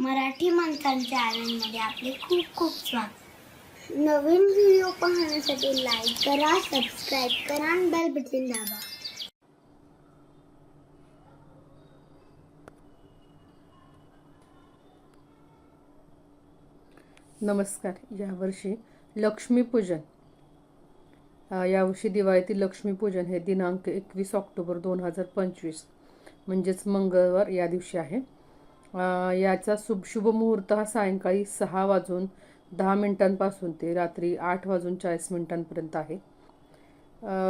मराठी माणसांच्या चॅनलमध्ये आपले खूप खूप स्वागत. नवीन व्हिडिओ पाहण्यासाठी लाईक करा सबस्क्राईब करा आणि बेल बटन दाबा. नमस्कार. यावर्षी लक्ष्मीपूजन यावर्षी दिवाळीतील लक्ष्मीपूजन हे दिनांक एकवीस ऑक्टोबर दोन हजार पंचवीस म्हणजेच मंगळवार या दिवशी आहे. याचा शुभ शुभ मुहूर्त हा सायंकाळी सहा वाजून दहा मिनिटांपासून ते रात्री आठ वाजून चाळीस मिनिटांपर्यंत आहे.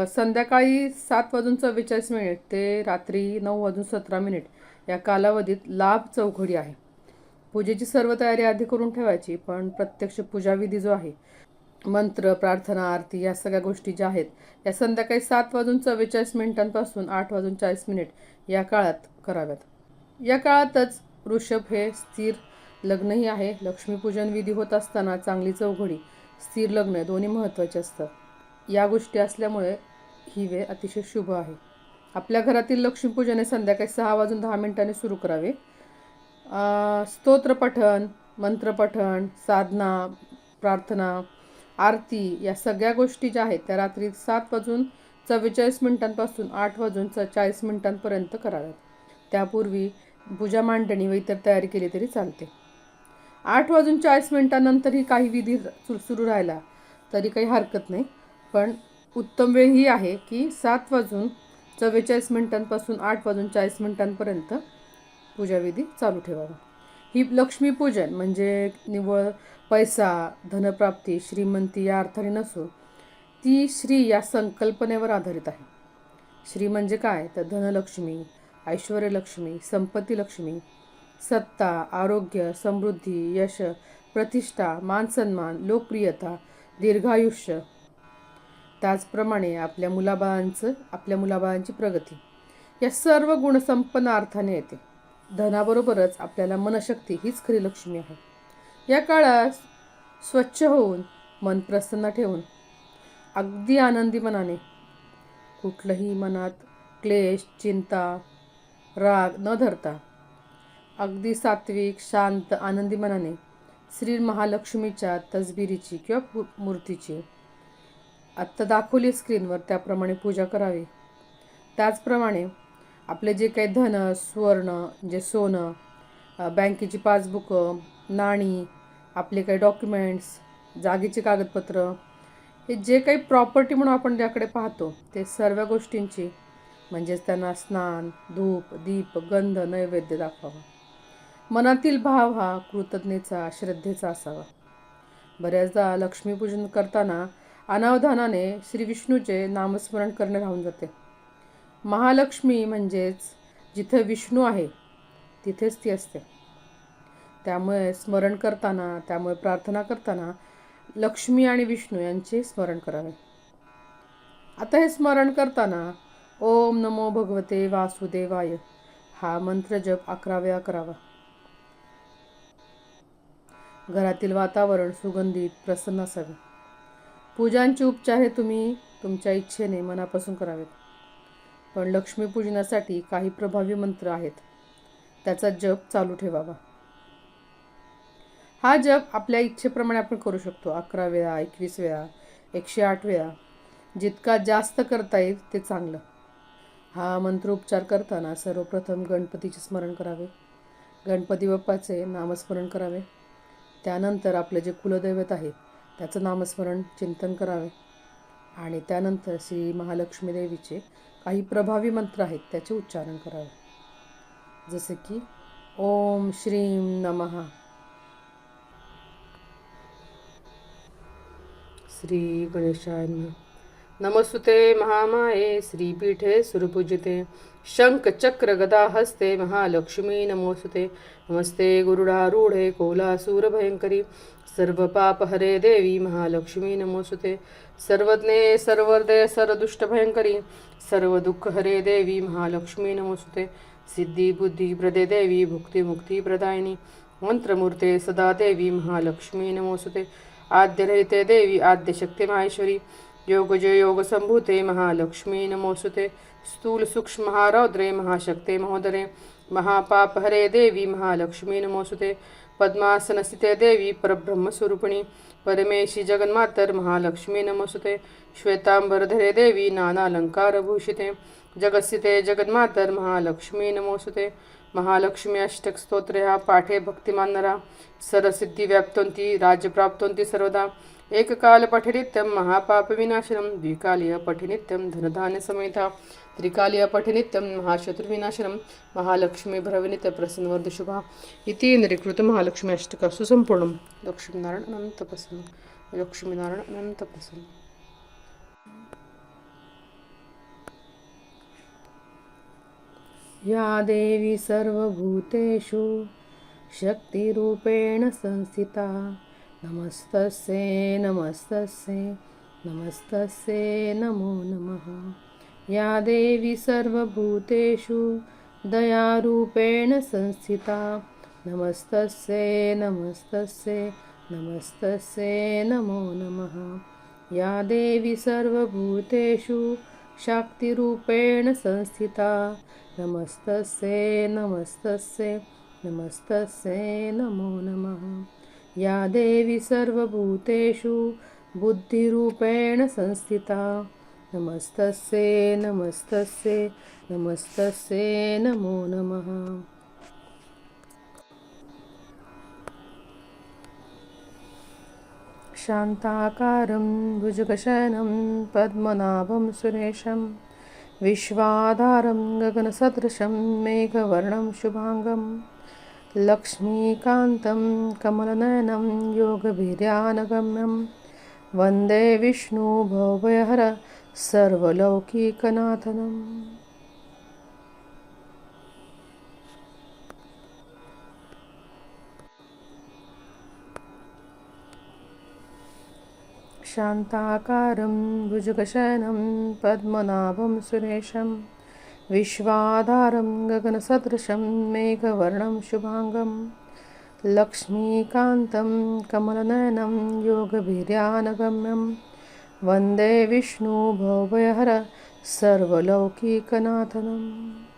संध्याकाळी सात वाजून चव्वेचाळीस मिनिट ते रात्री नऊ वाजून सतरा मिनिट या कालावधीत लाभ चौघडी आहे. पूजेची सर्व तयारी आधी करून ठेवायची पण प्रत्यक्ष पूजाविधी जो आहे मंत्र प्रार्थना आरती या सगळ्या गोष्टी ज्या आहेत या संध्याकाळी सात वाजून चव्वेचाळीस मिनिटांपासून आठ वाजून चाळीस मिनिट या काळात कराव्यात. या काळातच वृषभ हे स्थिर लग्नही आहे. लक्ष्मीपूजन विधी होत असताना चांगली चौघडी स्थिर लग्न दोन्ही महत्त्वाचे असतात. या गोष्टी असल्यामुळे ही वेळ अतिशय शुभ आहे. आपल्या घरातील लक्ष्मीपूजन हे संध्याकाळी सहा वाजून दहा मिनिटांनी सुरू करावे. स्तोत्रपठण मंत्रपठण साधना प्रार्थना आरती या सगळ्या गोष्टी ज्या आहेत त्या रात्री सात वाजून चव्वेचाळीस मिनिटांपासून आठ वाजून च चाळीस मिनिटांपर्यंत कराव्यात. त्यापूर्वी पूजा मांडणी व इतर तयारी केली तरी चालते. आठ वाजून चाळीस मिनिटांनंतरही काही विधी सुरू राहिला तरी काही हरकत नाही. पण उत्तम वेळ ही आहे की सात वाजून चव्वेचाळीस मिनिटांपासून आठ वाजून चाळीस मिनिटांपर्यंत पूजाविधी चालू ठेवावा. ही लक्ष्मीपूजन म्हणजे निव्वळ पैसा धनप्राप्ती श्रीमंती या अर्थाने नसून ती श्री या संकल्पनेवर आधारित आहे. श्री म्हणजे काय? तर धनलक्ष्मी ऐश्वर्यलक्ष्मी संपत्ती लक्ष्मी सत्ता आरोग्य समृद्धी यश प्रतिष्ठा मानसन्मान लोकप्रियता दीर्घायुष्य. त्याचप्रमाणे आपल्या मुलाबाळांचं आपल्या मुलाबाळांची प्रगती. या सर्व गुणसंपन्न अर्थाने येते. धनाबरोबरच आपल्याला मनशक्ती हीच खरी लक्ष्मी आहे. या काळात स्वच्छ होऊन मन प्रसन्न ठेवून अगदी आनंदी मनाने कुठलंही मनात क्लेश चिंता राग न धरता. अगदी सात्विक शांत आनंदी मनाने श्री महालक्ष्मीच्या तसबिरीची किंवा मूर्तीची. आत्ता दाखवली स्क्रीनवर त्याप्रमाणे पूजा करावी. त्याचप्रमाणे आपले जे काही धन सुवर्ण जे सोनं बँकेची पासबुकं नाणी आपले काही डॉक्युमेंट्स जागेचे कागदपत्र हे जे काही प्रॉपर्टी म्हणून आपण ज्याकडे पाहतो ते सर्व गोष्टींची म्हणजेच त्यांना स्नान धूप दीप गंध नैवेद्य दाखवावा. मनातील भाव हा कृतज्ञेचा श्रद्धेचा असावा. बऱ्याचदा लक्ष्मीपूजन करताना अनावधानाने श्री विष्णूचे नामस्मरण करणे राहून जाते. महालक्ष्मी म्हणजेच जिथे विष्णू आहे तिथेच ती असते. त्यामुळे स्मरण करताना त्यामुळे प्रार्थना करताना लक्ष्मी आणि विष्णू यांचे स्मरण करावे. आता हे स्मरण करताना ओम नमो भगवते वासुदेवाय. हा मंत्र जप अकरा वेळा करावा घरातील वातावरण सुगंधित प्रसन्न असावे. पूजांचे उपचार हे तुम्ही तुमच्या इच्छेने मनापासून करावेत. पण लक्ष्मीपूजनासाठी काही प्रभावी मंत्र आहेत. त्याचा जप चालू ठेवावा. हा जप आपल्या इच्छेप्रमाणे आपण करू शकतो. अकरा वेळा एकवीस वेळा एकशे आठ वेळा. जितका जास्त करता येईल ते चांगलं. हा मंत्रोपचार करताना सर्वप्रथम गणपतीचे स्मरण करावे. गणपती बाप्पाचे नामस्मरण करावे. त्यानंतर आपले जे कुलदैवत आहे त्याचं नामस्मरण चिंतन करावे. आणि त्यानंतर श्री महालक्ष्मी देवीचे काही प्रभावी मंत्र आहेत त्याचे उच्चारण करावे. जसे की ओम श्रीं नमः. श्री गणेशाय नमः. नमस्तुते महामाये श्रीपीठे सुरपूजिते शङ्खचक्रगदाहस्ते हस्ते महालक्ष्मी नमोस्तुते। नमस्ते गुरुडारूढे कोलासूरभयङ्करी सर्वपापहरे हरे देवी महालक्ष्मी नमोस्तुते। सर्वज्ञे सर्वदे सर्वदुष्टभयङ्करी सर्वदुःखहरे हरे देवी महालक्ष्मी नमोस्तुते। सिद्धिबुद्धिप्रदे देवी भुक्तिमुक्तिप्रदायिनी मन्त्रमूर्ते मंत्रमूर्ते सदा देवी महालक्ष्मी नमोस्तुते। आद्यरहिते देवी आद्यशक्तिमाहेश्वरी। माहेश्वरी योगजय योग संभूते महालक्ष्मी नमोस्तुते स्थूल सूक्ष्म महारौद्रे महाशक्ते महोदरे। महापापहरे देवी महालक्ष्मी नमोसुते पद्मासनस्थिते देवी परब्रह्मस्वरूपिणी। परमेशी जगन्मातर महालक्ष्मी नमोसुते श्वेतांबरधरे देवी नानालंकारभूषिते। जगस्थिते जगन्मातर महालक्ष्मी नमोसुते महालक्ष्मी अष्टकस्तोत्र ह्या पाठे भक्तिमानरा। सरसिद्धी व्याप्तोन्ति राज्यप्राप्तोन्ति सर्वदा। एककालपठिनित्यं महापापविनाशनं द्विकालीय पठिनित्यं धनधान्यसमेता त्रिकालीय महाशत्रुविनाशनं महालक्ष्मी इति नरीकृत महालक्ष्मी अष्टकासु सम्पूर्णं लक्ष्मीनारायण अनन्तप्रसन्न लक्ष्मीनारायण अनन्तप्रसन्न या देवी सर्वभूतेषु शक्तिरूपेण संस्थिता नमस्तसे नमस्तसे नमस्तसे नमो नमः। या देवी सर्वभूतेषु दयारूपेण संस्थिता। नमस्तस्यै नमस्तस्यै नमस्तस्यै नमो नमः। या देवी सर्वभूतेषु शाक्तिरूपेण संस्थिता। नमस्तस्यै नमस्तस्यै नमस्तस्यै नमो नमः। या देवी सर्वभूतेषु बुद्धिरूपेण संस्थिता। नमस्तस्यै नमस्तस्यै नमस्तस्यै नमो नमः। शान्ताकारं भुजगशयनं पद्मनाभं सुरेशं विश्वाधारं गगनसदृशं मेघवर्णं शुभाङ्गं लक्ष्मीकान्तं कमलनयनं योगवीर्यानगम्यं वन्दे विष्णुभवभयहर सर्वलौकिकनाथनम्। शान्ताकारं भुजगशयनं पद्मनाभं सुरेशम्। विश्वाधारं गगनसदृशं मेघवर्णं शुभाङ्गं लक्ष्मीकान्तं कमलनयनं योगभीर्यानगम्यं वन्दे विष्णुभवभयहर सर्वलौकिकनाथनम्।